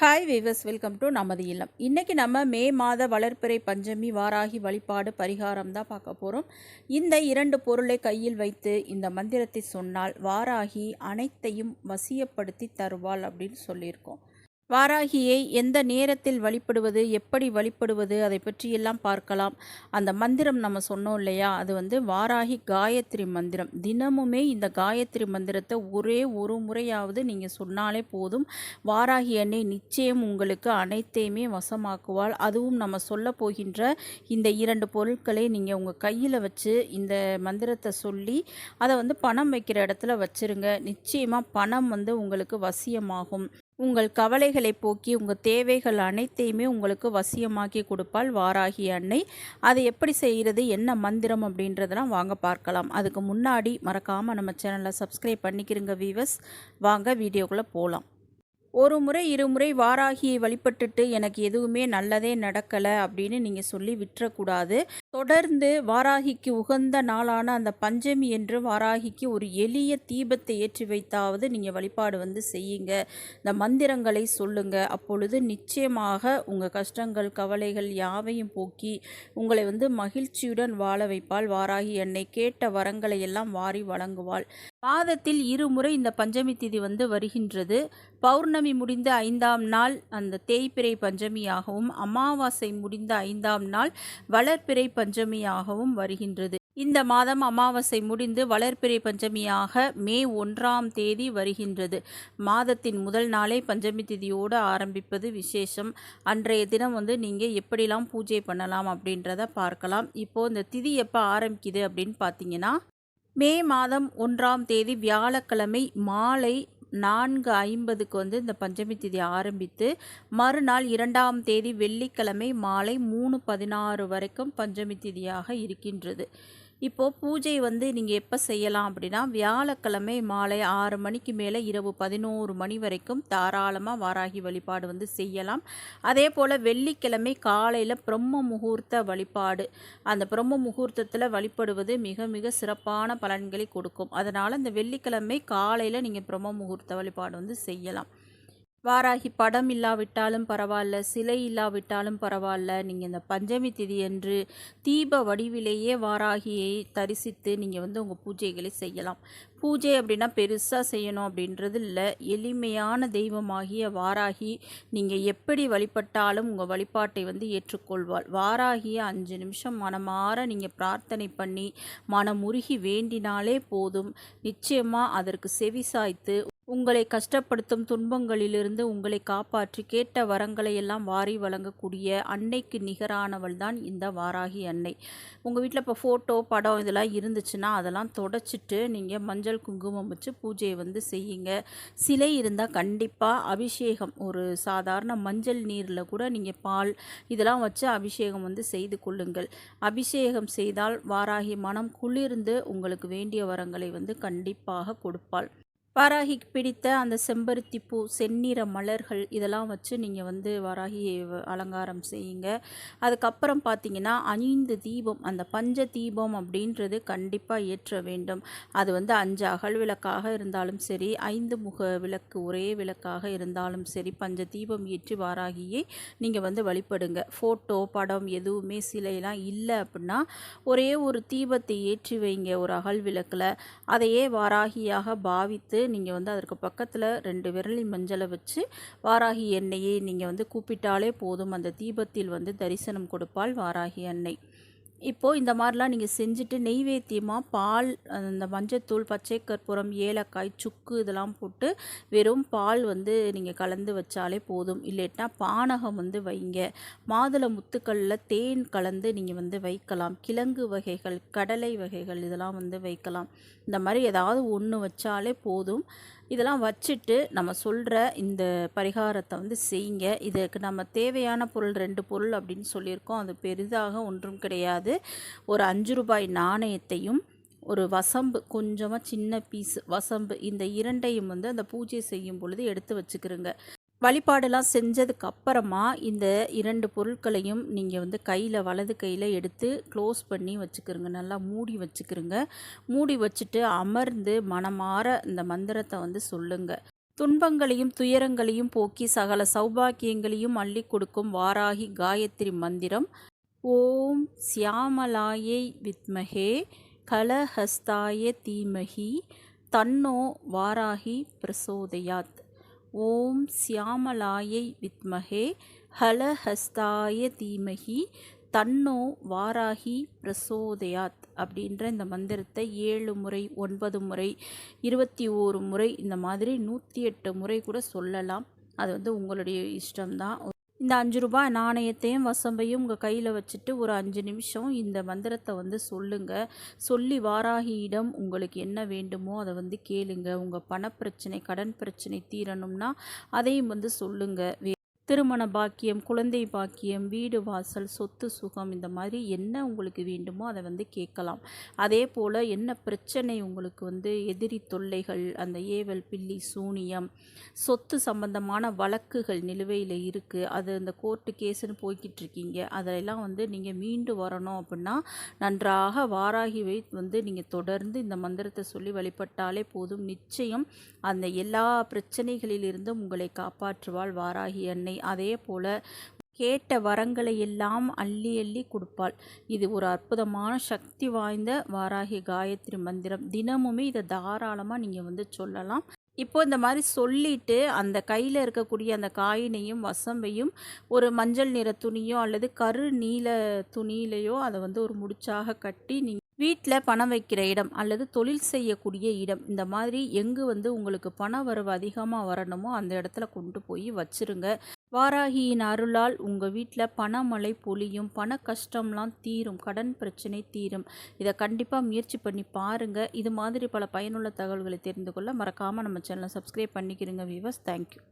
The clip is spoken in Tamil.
ஹாய் வீவர்ஸ் வெல்கம் டு நமது இல்லம். இன்றைக்கி நம்ம மே மாத வளர்ப்பிறை பஞ்சமி வாராகி வழிபாடு பரிகாரம் தான் பார்க்க போகிறோம் இந்த இரண்டு பொருளை கையில் வைத்து இந்த மந்திரத்தை சொன்னால் வாராகி அனைத்தையும் வசியப்படுத்தி தருவாள் அப்படின்னு சொல்லியிருக்கோம். வாராகியை எந்த நேரத்தில் வழிபடுவது எப்படி வழிபடுவது அதை பற்றியெல்லாம் பார்க்கலாம். அந்த மந்திரம் நம்ம சொன்னோம் இல்லையா? அது வந்து வாராகி காயத்ரி மந்திரம். தினமுமே இந்த காயத்ரி மந்திரத்தை ஒரே ஒரு முறையாவது நீங்கள் சொன்னாலே போதும். வாராகி அன்னை நிச்சயம் உங்களுக்கு அனைத்தையுமே வசமாக்குவாள். அதுவும் நம்ம சொல்ல போகின்ற இந்த இரண்டு பொருட்களை நீங்கள் உங்கள் கையில் வச்சு இந்த மந்திரத்தை சொல்லி அதை வந்து பணம் வைக்கிற இடத்துல வச்சுருங்க. நிச்சயமாக பணம் வந்து உங்களுக்கு வசியமாகும். உங்கள் கவலைகளை போக்கி உங்கள் தேவைகள் அனைத்தையுமே உங்களுக்கு வசியமாக்கி கொடுப்பாள் வாராகி அன்னை. அதை எப்படி செய்கிறது? என்ன மந்திரம் அப்படின்றதெல்லாம் வாங்க பார்க்கலாம். அதுக்கு முன்னாடி மறக்காமல் நம்ம சேனலை சப்ஸ்கிரைப் பண்ணிக்கிறங்க வீவர்ஸ் வாங்க வீடியோக்குள்ளே போகலாம் ஒரு முறை இருமுறை வாராகியை வழிபட்டுட்டு எனக்கு எதுவுமே நல்லதே நடக்கலை அப்படின்னு நீங்கள் சொல்லி விட்டுறக்கூடாது. தொடர்ந்து வாராகிக்கு உகந்த நாளான அந்த பஞ்சமி என்று வாராகிக்கு ஒரு எளிய தீபத்தை ஏற்றி வைத்தாவது நீங்கள் வழிபாடு வந்து செய்யுங்க. இந்த மந்திரங்களை சொல்லுங்க. அப்பொழுது நிச்சயமாக உங்கள் கஷ்டங்கள் கவலைகள் யாவையும் போக்கி உங்களை வந்து மகிழ்ச்சியுடன் வாழ வைப்பாள். வாராகி என்னை கேட்ட வரங்களை எல்லாம் வாரி வழங்குவாள். மாதத்தில் இருமுறை இந்த பஞ்சமி திதி வந்து வருகின்றது. பௌர்ணமி முடிந்த ஐந்தாம் நாள் அந்த தேய்பிறை பஞ்சமியாகவும் அமாவாசை முடிந்த ஐந்தாம் நாள் வளர்ப்பிறை பஞ்சமியாகவும் வருகின்றது. இந்த மாதம் அமாவாசை முடிந்து வளர்ப்பிறை பஞ்சமியாக மே ஒன்றாம் தேதி வருகின்றது. மாதத்தின் முதல் நாளே பஞ்சமி திதியோடு ஆரம்பிப்பது விசேஷம். அன்றைய தினம் வந்து நீங்கள் எப்படிலாம் பூஜை பண்ணலாம் அப்படின்றத பார்க்கலாம். இப்போது இந்த திதி எப்போ ஆரம்பிக்குது அப்படின்னு பார்த்தீங்கன்னா மே மாதம் ஒன்றாம் தேதி வியாழக்கிழமை மாலை நான்கு ஐம்பதுக்கு வந்து இந்த பஞ்சமி திதி ஆரம்பித்து மறுநாள் இரண்டாம் தேதி வெள்ளிக்கிழமை மாலை மூணு பதினாறு வரைக்கும் பஞ்சமி திதியாக இருக்கின்றது. இப்போது பூஜை வந்து நீங்கள் எப்போ செய்யலாம் அப்படின்னா வியாழக்கிழமை மாலை ஆறு மணிக்கு மேலே இரவு பதினோரு மணி வரைக்கும் தாராளமாக வாராகி வழிபாடு வந்து செய்யலாம். அதே போல் வெள்ளிக்கிழமை காலையில் பிரம்ம முகூர்த்த வழிபாடு. அந்த பிரம்ம முகூர்த்தத்தில் வழிபடுவது மிக மிக சிறப்பான பலன்களை கொடுக்கும். அதனால் அந்த வெள்ளிக்கிழமை காலையில் நீங்கள் பிரம்ம முகூர்த்த வழிபாடு வந்து செய்யலாம். வாராகி படம் இல்லாவிட்டாலும் பரவாயில்ல சிலை இல்லாவிட்டாலும் பரவாயில்ல. நீங்கள் இந்த பஞ்சமி திதி என்று தீப வடிவிலேயே வாராகியை தரிசித்து நீங்கள் வந்து உங்கள் பூஜைகளை செய்யலாம். பூஜை அப்படின்னா பெருசாக செய்யணும் அப்படின்றது இல்லை. எளிமையான தெய்வமாகிய வாராகி நீங்கள் எப்படி வழிபட்டாலும் உங்கள் வழிபாட்டை வந்து ஏற்றுக்கொள்வாள். வாராகிய அஞ்சு நிமிஷம் மனமாற நீங்கள் பிரார்த்தனை பண்ணி மனமுருகி வேண்டினாலே போதும். நிச்சயமாக அதற்கு செவி சாய்த்து உங்களை கஷ்டப்படுத்தும் துன்பங்களிலிருந்து உங்களை காப்பாற்றி கேட்ட வரங்களை எல்லாம் வாரி வழங்கக்கூடிய அன்னைக்கு நிகரானவள் தான் இந்த வாராகி அன்னை. உங்கள் வீட்டில் இப்போ ஃபோட்டோ படம் இதெல்லாம் இருந்துச்சுன்னா அதெல்லாம் தொடச்சிட்டு நீங்கள் மஞ்சள் குங்குமம் வச்சு பூஜையை வந்து செய்யுங்க. சிலை இருந்தால் கண்டிப்பாக அபிஷேகம். ஒரு சாதாரண மஞ்சள் நீரில் கூட நீங்கள் பால் இதெல்லாம் வச்சு அபிஷேகம் வந்து செய்து கொள்ளுங்கள். அபிஷேகம் செய்தால் வாராகி மனம் குளிர்ந்து உங்களுக்கு வேண்டிய வரங்களை வந்து கண்டிப்பாக கொடுப்பாள். வாராகிக்கு பிடித்த அந்த செம்பருத்தி பூ செந்நிற மலர்கள் இதெல்லாம் வச்சு நீங்கள் வந்து வாராகி அலங்காரம் செய்யுங்க. அதுக்கப்புறம் பார்த்தீங்கன்னா ஐந்து தீபம் அந்த பஞ்ச தீபம் அப்படின்றது கண்டிப்பாக ஏற்ற வேண்டும். அது வந்து அஞ்சு அகல் விளக்காக இருந்தாலும் சரி ஐந்து முக விளக்கு ஒரே விளக்காக இருந்தாலும் சரி பஞ்ச தீபம் ஏற்றி வாராகியை நீங்கள் வந்து வழிபடுங்க. ஃபோட்டோ படம் எதுவுமே சிலையெல்லாம் இல்லை அப்படின்னா ஒரே ஒரு தீபத்தை ஏற்றி வைங்க ஒரு அகல் விளக்கில். அதையே வாராகியாக பாவித்து நீங்கள் வந்து அதற்கு பக்கத்தில் ரெண்டு விரலி மஞ்சளை வச்சு வாராகி எண்ணெயை நீங்கள் வந்து கூப்பிட்டாலே போதும். அந்த தீபத்தில் வந்து தரிசனம் கொடுப்பாள் வாராகி எண்ணெய் இப்போது இந்த மாதிரிலாம் நீங்கள் செஞ்சுட்டு நெய்வேத்தியமாக பால் அந்த மஞ்சத்தூள் பச்சை கற்பூரம் ஏலக்காய் சுக்கு இதெல்லாம் போட்டு வெறும் பால் வந்து நீங்கள் கலந்து வச்சாலே போதும். இல்லைட்டா பானகம் வந்து வைங்க. மாதுளை முத்துக்களில் தேன் கலந்து நீங்கள் வந்து வைக்கலாம். கிழங்கு வகைகள் கடலை வகைகள் இதெல்லாம் வந்து வைக்கலாம். இந்த மாதிரி ஏதாவது ஒன்று வச்சாலே போதும். இதெல்லாம் வச்சுட்டு நம்ம சொல்கிற இந்த பரிகாரத்தை வந்து செய்யுங்க. இதுக்கு நம்ம தேவையான பொருள் ரெண்டு பொருள் அப்படின்னு சொல்லியிருக்கோம். அது பெரிதாக ஒன்றும் கிடையாது. ஒரு அஞ்சு ரூபாய் நாணயத்தையும் ஒரு வசம்பு கொஞ்சமாக சின்ன பீஸ் வசம்பு இந்த இரண்டையும் வந்து அந்த பூஜை செய்யும் பொழுது எடுத்து வச்சுக்கிறோங்க. வழிபாடெல்லாம் செஞ்சதுக்கு அப்புறமா இந்த இரண்டு பொருட்களையும் நீங்கள் வந்து கையில் வலது கையில் எடுத்து க்ளோஸ் பண்ணி வச்சுக்கிறோங்க. நல்லா மூடி வச்சுக்கிறோங்க. மூடி வச்சுட்டு அமர்ந்து மனமாற இந்த மந்திரத்தை வந்து சொல்லுங்கள் துன்பங்களையும் துயரங்களையும் போக்கி சகல சௌபாக்கியங்களையும் அள்ளி கொடுக்கும் வாராகி காயத்ரி மந்திரம். ஓம் சியாமலாயை வித்மகே கலஹஸ்தாய தீமகி தன்னோ வாராகி பிரசோதயாத். ஓம் சியாமலாயை வித்மகே ஹலஹஸ்தாய தீமகி தன்னோ வாராகி பிரசோதயாத் அப்படின்ற இந்த மந்திரத்தை ஏழு முறை ஒன்பது முறை இருபத்தி ஓரு முறை இந்த மாதிரி நூற்றி எட்டு முறை கூட சொல்லலாம். அது வந்து உங்களுடைய இஷ்டம்தான். இந்த அஞ்சு ரூபாய் நாணயத்தையும் வசம்பையும் உங்கள் கையில் வச்சுட்டு ஒரு அஞ்சு நிமிஷம் இந்த மந்திரத்தை வந்து சொல்லுங்கள் சொல்லி வாராகியிடம் உங்களுக்கு என்ன வேண்டுமோ அதை வந்து கேளுங்க. உங்கள் பணப்பிரச்சனை கடன் பிரச்சனை தீரணும்னா அதையும் வந்து சொல்லுங்கள் திருமண பாக்கியம் குழந்தை பாக்கியம் வீடு வாசல் சொத்து சுகம் இந்த மாதிரி என்ன உங்களுக்கு வேண்டுமோ அதை வந்து கேட்கலாம். அதே போல் என்ன பிரச்சனை உங்களுக்கு வந்து எதிரி தொல்லைகள் அந்த ஏவல் பில்லி சூனியம் சொத்து சம்பந்தமான வழக்குகள் நிலுவையில் இருக்குது அது அந்த கோர்ட்டு கேஸுன்னு போய்கிட்டு இருக்கீங்க. அதெல்லாம் வந்து நீங்கள் மீண்டு வரணும் அப்படின்னா நன்றாக வாராகி வை வந்து நீங்கள் தொடர்ந்து இந்த மந்திரத்தை சொல்லி வழிபட்டாலே போதும். நிச்சயம் அந்த எல்லா பிரச்சனைகளிலிருந்தும் உங்களை காப்பாற்றுவாள் வாராகி அன்னை. அதே போல் கேட்ட வரங்களை எல்லாம் அள்ளி அள்ளி கொடுப்பாள். இது ஒரு அற்புதமான சக்தி வாய்ந்த வாராகி காயத்ரி மந்திரம். தினமுமே இதை தாராளமாக நீங்கள் வந்து சொல்லலாம். இப்போ இந்த மாதிரி சொல்லிட்டு அந்த கையில் இருக்கக்கூடிய அந்த காயினையும் வசம்பையும் ஒரு மஞ்சள் நிற துணியோ அல்லது கரு நீல துணியிலையோ அதை வந்து ஒரு முடிச்சாக கட்டி நீங்கள் வீட்டில் பணம் வைக்கிற இடம் அல்லது தொழில் செய்யக்கூடிய இடம் இந்த மாதிரி எங்கு வந்து உங்களுக்கு பண வரவு அதிகமாக வரணுமோ அந்த இடத்துல கொண்டு போய் வச்சிருங்க. வாராகியின் அருளால் உங்கள் வீட்டில் பணமழை பொழியும் பண கஷ்டம்லாம் தீரும் கடன் பிரச்சனை தீரும். இதை கண்டிப்பாக முயற்சி பண்ணி பாருங்கள் இது மாதிரி பல பயனுள்ள தகவல்களை தெரிந்து கொள்ள மறக்காமல் நம்ம சேனலை சப்ஸ்கிரைப் பண்ணிக்கிறோங்க வீவர்ஸ் தேங்க்யூ